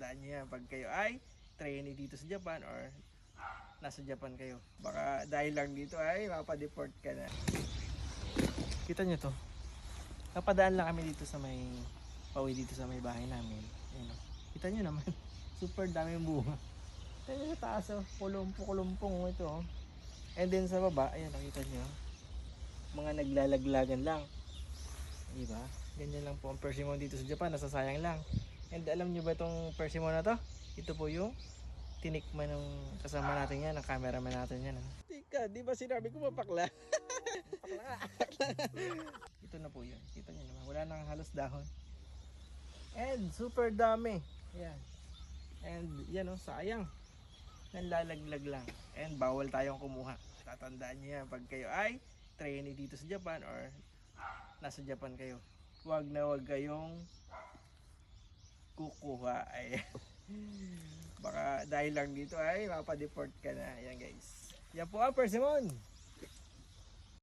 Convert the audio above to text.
Tatandaan nyo yan pag kayo ay trainee dito sa Japan or nasa Japan kayo. Baka dahil lang dito ay mapadeport ka na. Kita nyo to. Napadaan lang kami dito sa may pauwi dito sa may bahay namin. Ayun, oh. Kita nyo naman. Super dami bunga. Nyo sa taas oh. Kulumpo-kulumpong ito oh. And then sa baba, ayan nakita nyo. Mga naglalaglagan lang. Diba? Ganyan lang po ang persimmon dito sa Japan. Nasasayang lang. And alam nyo ba itong persimmon na to? Ito po yung tinikman ng kasama natin yan, ng cameraman natin yan. ah. Tika, di ba sinabi ko mapakla? Ito na po yun. Kita nyo naman. Wala nang halos dahon. And super dami. Ayan. And yan o, sayang. Nanlalaglag lang. And bawal tayong kumuha. Tatandaan nyo yan pag kayo ay trainee dito sa Japan or nasa Japan kayo. Huwag na huwag kayong kukuha. Ay. Baka dahil lang dito ay mapadeport ka na. Ayan guys. Yan po ang persimmon.